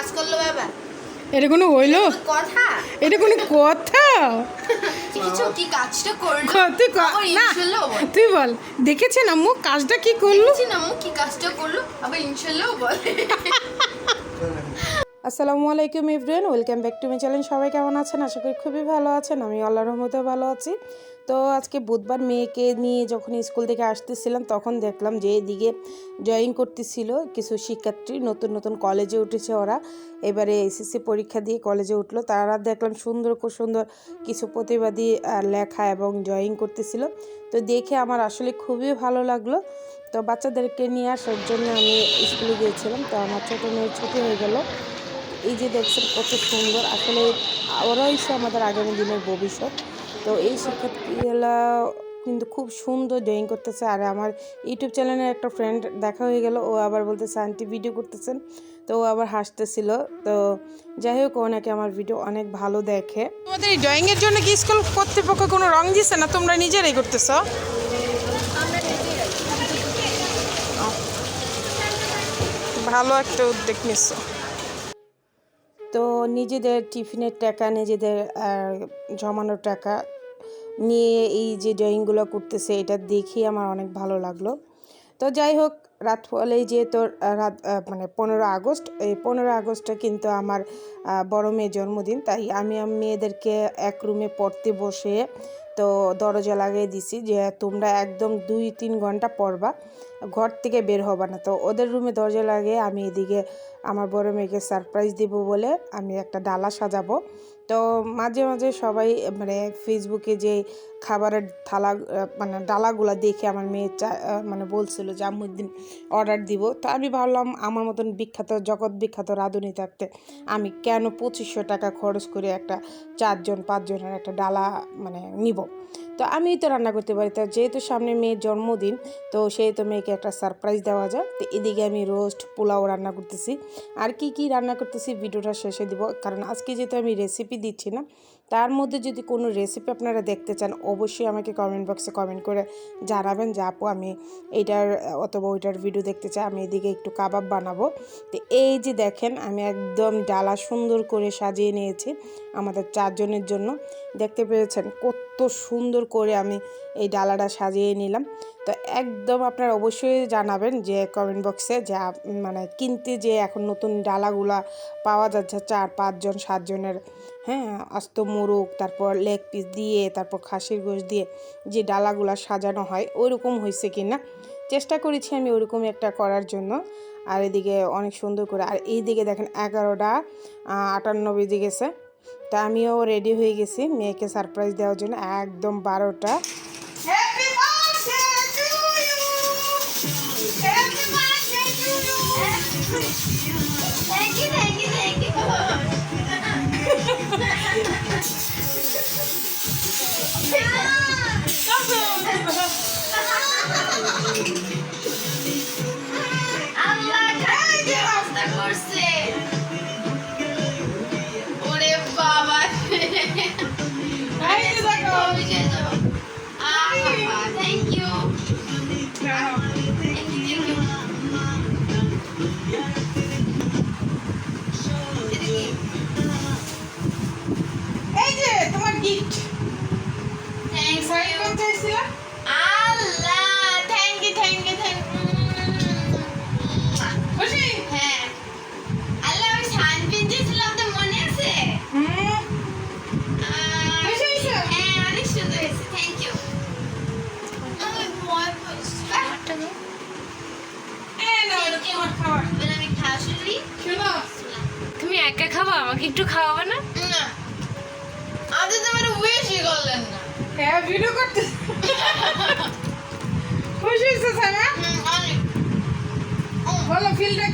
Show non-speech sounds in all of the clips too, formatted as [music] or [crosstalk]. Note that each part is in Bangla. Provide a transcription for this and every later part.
কাজ করল বাবা। এটা কোনো হইল? কথা? এটা কোনো কথা? [laughs] কিছু কি কাজটা করল? তুই না তুই বল। দেখেছেন আম্মু কাজটা কি করল? দেখছি না কি কাজটা করল? আবার ইনশাল্লাহ বল। [laughs] আসসালামু আলাইকুম everyone welcome back to my channel. সবাই কেমন আছেন? আশা করি খুবই ভালো আছেন। আমি আল্লাহর রহমতে ভালো আছি। তো আজকে বুধবার মেয়েকে নিয়ে যখন স্কুল থেকে আসতেছিলাম, তখন দেখলাম যে এদিকে জয়েন করতেছিল কিছু শিক্ষার্থী। নতুন নতুন কলেজে উঠেছে ওরা। এবারে এসএসসি পরীক্ষা দিয়ে কলেজে উঠল। তারা দেখলাম সুন্দর, খুব সুন্দর কিছু প্রতিবাদী লেখা এবং জয়েন করতেছিল। তো দেখে আমার আসলে খুবই ভালো লাগল। তো বাচ্চাদেরকে নিয়ে আসার জন্য আমি স্কুলে গিয়েছিলাম। তো আমার ছোটো মেয়ে ছুটি হয়ে গেল। এই যে দেখছেন কত সুন্দর। আসলে ওরাই হচ্ছে আমাদের আগামী দিনের ভবিষ্যৎ। তো এই শিক্ষার্থীরা কিন্তু খুব সুন্দর ড্রয়িং করতেছে। আর আমার ইউটিউব চ্যানেলের একটা ফ্রেন্ড দেখা হয়ে গেল। ও আবার বলতেছে, আন্টি ভিডিও করতেছেন? তো ও আবার হাসতেছিল। তো যাই হোক, ও নাকি আমার ভিডিও অনেক ভালো দেখে। তোমাদের এই ড্রয়িংয়ের জন্য কি স্কুল কর্তৃপক্ষ কোনো রং দিছে না তোমরা নিজেরাই করতেছো? ভালো একটা উদ্যোগ নিচ্ছ তো নিজেদের টিফিনের টাকা, নিজেদের জমানোর টাকা নিয়ে এই যে ড্রয়িংগুলো করতেছে, এটা দেখেই আমার অনেক ভালো লাগল। তো যাই হোক, রাত ফলেই তোর রাত মানে পনেরো আগস্ট, এই পনেরো আগস্টটা কিন্তু আমার বড় মেয়ের জন্মদিন। তাই আমি মেয়েদেরকে এক রুমে পড়তে বসে তো দরজা লাগিয়ে দিছি যে তোমরা একদম দুই, তিন ঘণ্টা পড়বা, ঘর থেকে বের হবা না। তো ওদের রুমে দরজা লাগিয়ে আমি এদিকে আমার বড় মেয়েকে সারপ্রাইজ দেবো বলে আমি একটা ডালা সাজাবো। তো মাঝে মাঝে সবাই মানে ফেসবুকে যে খাবারের থালা মানে ডালাগুলো দেখে আমার মেয়ে মানে বলছিল যে আমি একদিন অর্ডার দিব। তো আমি ভাবলাম আমার মতন বিখ্যাত, জগৎ বিখ্যাত রাঁধুনি থাকতে আমি কেন পঁচিশশো টাকা খরচ করে একটা চারজন, পাঁচজনের একটা ডালা মানে নিব? তো আমি তো রান্না করতে পারি। তো যেহেতু সামনে মেয়ের জন্মদিন, তো সেই তো মেয়েকে একটা সারপ্রাইজ দেওয়া যায় তো এদিকে আমি রোস্ট পোলাও রান্না করতেছি। আর কি কি রান্না করতেছি, ভিডিওটা শেষে দিব। কারণ আজকে যেহেতু আমি রেসিপি দিচ্ছি না তার মধ্যে যদি কোনো রেসিপি আপনারা দেখতে চান, অবশ্যই আমাকে কমেন্ট বক্সে কমেন্ট করে জানাবেন যে, আপু, আমি এইটার, অথবা ওইটার ভিডিও দেখতে চাই, আমি এদিকে একটু কাবাব বানাবো। তো এই যে দেখেন, আমি একদম ডালা সুন্দর করে সাজিয়ে নিয়েছি আমাদের চারজনের জন্য। দেখতে পেয়েছেন কত সুন্দর করে আমি এই ডালাটা সাজিয়ে নিলাম। তো একদম আপনারা অবশ্যই জানাবেন যে কমেন্ট বক্সে যে মানে কিনতে যে এখন নতুন ডালাগুলা পাওয়া যাচ্ছে চার, পাঁচজন, সাতজনের। হ্যাঁ আস্ত মোরগ তারপর লেগ পিস দিয়ে তারপর খাসির গোশ দিয়ে যে ডালাগুলা সাজানো হয় ওইরকম হয়েছে কি না চেষ্টা করেছি আমি ওরকম একটা করার জন্য। আর এদিকে অনেক সুন্দর করে আর এই দিকে দেখেন এগারোটা আটান্ন বেজে গেছে। তা আমিও রেডি হয়ে গেছি মেয়েকে সারপ্রাইজ দেওয়ার জন্য একদম বারোটা। Happy birthday to you happy birthday やったー!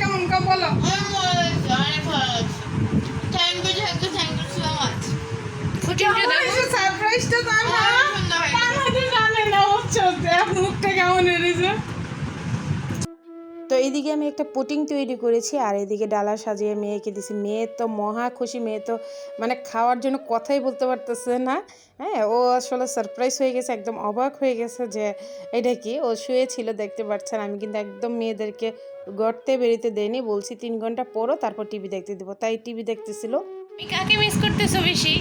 কেমন? কা বলো। অনেক ভালো লাগছে অনেক ভালো লাগছে thank you thank you thank you so much সারপ্রাইজটা জানো অনেক সুন্দর হয়েছে। জানে না হচ্ছে মুখটা কেমন এড়েছে তো এইদিকে আমি একটা পুটিং তৈরি করেছি আর এদিকে ডালা সাজিয়ে মেয়েকে দিছি। মেয়ে তো মহা খুশি মেয়ে তো মানে খাওয়ার জন্য কথাই বলতে পারতেছে না। হ্যাঁ ও আসলে সারপ্রাইজ হয়ে গেছে একদম অবাক হয়ে গেছে যে এটা কি? ও শুয়েছিল দেখতে পাচ্ছেন। আমি কিন্তু একদম মেয়েদেরকে গড়তে বেরিতে দেয়নি বলছি তিন ঘণ্টা পরও তারপর টিভি দেখতে দেবো। তাই টিভি দেখতেছিল। তুমি কাকে মিস করতেছো বেশি?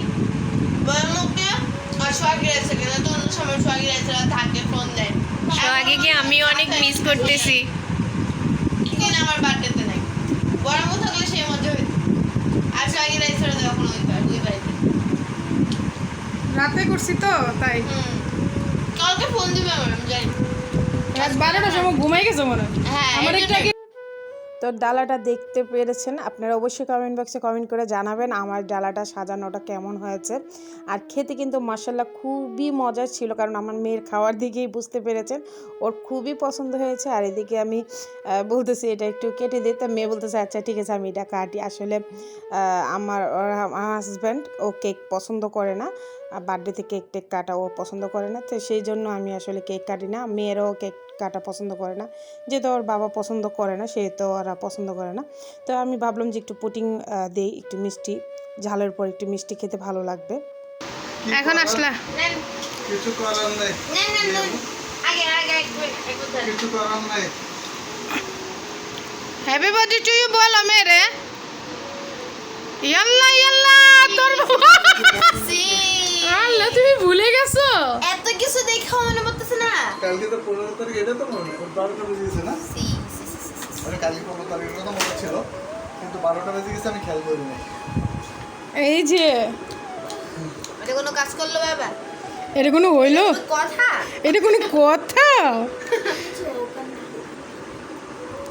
আগে কি আমিও অনেক মিস করতেছি। আমার বার্থডেতে নাই। বর্ম থাকলে সেই মজা হইতো। আর সোহাগী রাইছে যখন ওই বার- ওই বাড়িতে রাতে করছি তো তাই। কালকে ফোন দিবে আমার আমি জানি। রাত বারোটার সময় ঘুমাই গেছে মনে হয়। হ্যাঁ আমার একটু তো ডালাটা দেখতে পেরেছেন? আপনারা অবশ্যই কমেন্ট বক্সে কমেন্ট করে জানাবেন আমার ডালাটা সাজানোটা কেমন হয়েছে। আর খেতে কিন্তু মাসাল্লাহ খুবই মজার ছিল, কারণ আমার মেয়ের খাওয়ার দিকেই বুঝতে পেরেছেন। ওর খুবই পছন্দ হয়েছে, আর এদিকে আমি বলতেছি এটা একটু কেটে দিই তা মেয়ে বলতেছে আচ্ছা ঠিক আছে, আমি এটা কাটি। আসলে আমার আমার হাজব্যান্ড ও কেক পছন্দ করে না বার্থডেতে কেক টেক কাটা ও পছন্দ করে না, তো সেই জন্য আমি আসলে কেক কাটি না। মেয়েরও কেক কাটা পছন্দ করে না। যেহেতু ওর বাবা পছন্দ করে না সে তো ওরা পছন্দ করে না। তো আমি ভাবলাম যে একটু পুটিং দেই একটু মিষ্টি ঝালের পর একটু মিষ্টি খেতে ভালো লাগবে। এখন আসলা। কিছু করার নেই। কিছু করার নেই। হ্যাপি বার্থডে টু ইউ বলো মেরে। ইয়াল্লা ইয়াল্লা। তোর সি আল্লাহ তুমি ভুলে গেছো? এত কিছু দেখে মনে পড়তেছে না। কালকে তো পনেরো তারিখ এটা তো মনে বেজে গেছে না? সি। মানে কালকে পনেরো তারিখের কথা মনে ছিল কিন্তু বারোটা বেজে গেছে আমি খেয়াল করিনি। এই যে এটা কোনো কাজ করল বাবা? এটা কোনো হইল? কথা? এটা কোনো কথা? [laughs]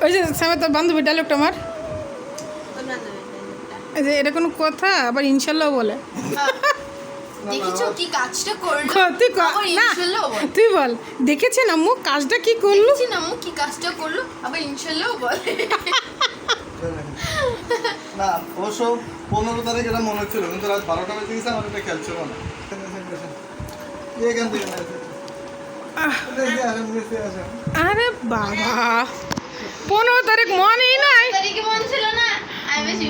ওই যে সামনে তোর বান্ধবী ডায়লগটা আমার এটা কোনো কথা আবার ইনশাল্লাহ বলে। দেখেছ কি কাজটা করল? তুই না তুই বল। দেখেছেন আম্মু কাজটা কি করল? আম্মু কি কাজটা করল? আবার ইনশাল্লাহ বল। না অবশ্য পনেরো তারিখ এটা মনে ছিল কিন্তু রাত বারোটা বেজে গেছে আমার এটা খেয়াল ছিল না। এখান থেকে না, দেখি আসেন, দেখি আসেন। আরে বাবা পনেরো তারিখ মনেই নাই। তারিখে মন ছিল না? আমি বেশি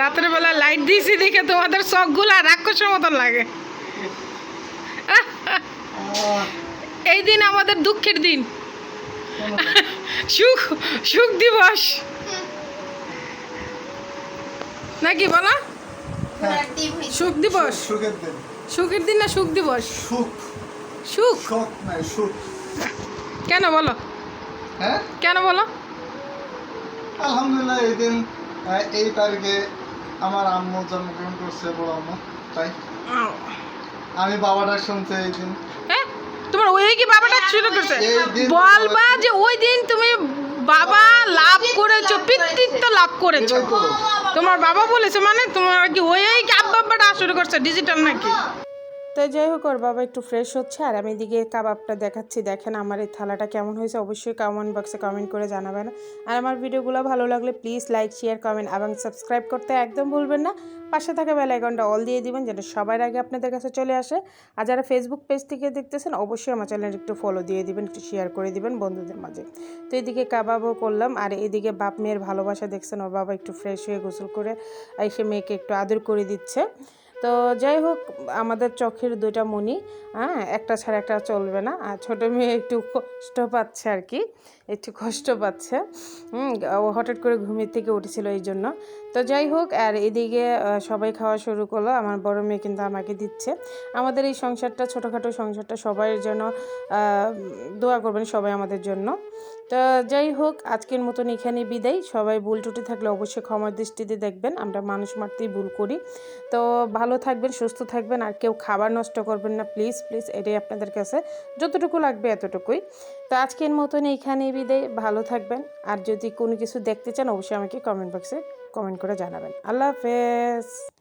রাতের বেলা লাইট দিয়েছি দেখে তোমাদের চোখগুলা রাক্ষসের মতন লাগে। এই দিন আমাদের দুঃখের দিন। সুখ সুখ দিবস। নাকি বলা? সুখ দিবস। সুখের দিন সুখের দিন না সুখ দিবস? সুখ। সুখ সুখ। কেন বলো? হ্যাঁ? কেন বলো? আলহামদুলিল্লাহ এই দিন এই তারিখে আমার আম্মু জন্মগ্রহণ করছে বড় আম্মু তাই? আমি বাবাটা শুনছে এই দিন। হ্যাঁ তোমার ওই কি বাবাটা শুরু করছে? বলবা যে ওই দিন তুমি বাবা লাভ করেছ পিতৃত্ব লাভ করেছ। তোমার বাবা বলেছে মানে তোমার কি ওই ওই কি আব্বা আব্বাটা শুরু করছে ডিজিটাল নাকি? তো যাই হোক, ওর বাবা একটু ফ্রেশ হচ্ছে। আর আমি এদিকে কাবাবটা দেখাচ্ছি। দেখেন আমার এই থালাটা কেমন হয়েছে। অবশ্যই কমেন্ট বক্সে কমেন্ট করে জানাবেন। আর আমার ভিডিওগুলো ভালো লাগলে প্লিজ লাইক শেয়ার কমেন্ট এবং সাবস্ক্রাইব করতে একদম ভুলবেন না। পাশে থাকা বেল আইকনটা অল দিয়ে দিবেন, যেন সবার আগে আপনাদের কাছে চলে আসে। আর যারা ফেসবুক পেজ থেকে দেখতেছেন, অবশ্যই আমার চ্যানেল একটু ফলো দিয়ে দিবেন, একটু শেয়ার করে দিবেন বন্ধুদের মাঝে। তো এদিকে কাবাবও করলাম। আর এদিকে বাপ মেয়ের ভালোবাসা দেখছেন, ওর বাবা একটু ফ্রেশ হয়ে গোসল করে এসে মেয়েকে একটু আদর করে দিচ্ছে। তো যাই হোক, আমাদের চোখের দুইটা মনি হ্যাঁ একটা ছাড়া একটা চলবে না। আর ছোটো মেয়ে একটু কষ্ট পাচ্ছে আর কি। একটু কষ্ট পাচ্ছে। ও হঠাৎ করে ঘুমের থেকে উঠেছিল এই জন্য। তো যাই হোক, আর এদিকে সবাই খাওয়া শুরু করল। আমার বড় মেয়ে কিন্তু আমাকে দিচ্ছে। আমাদের এই সংসারটা, ছোটোখাটো সংসারটা সবার জন্য দোয়া করবেন সবাই আমাদের জন্য। তো যাই হোক, আজকের মতন এখানে বিদায়। সবাই ভুল টুটি থাকলে অবশ্যই ক্ষমার দৃষ্টিতে দেখবেন। আমরা মানুষ মারতেই ভুল করি। তো ভালো থাকবেন, সুস্থ থাকবেন, আর কেউ খাবার নষ্ট করবেন না। প্লিজ প্লিজ, এটাই আপনাদের কাছে যতটুকু লাগবে এতটুকুই। তো আজকের মতন এইখানে বিদায়। ভালো থাকবেন। আর যদি কোনো কিছু দেখতে চান, অবশ্যই আমাকে কমেন্ট বক্সে কমেন্ট করে জানাবেন। আল্লাহ হাফেজ।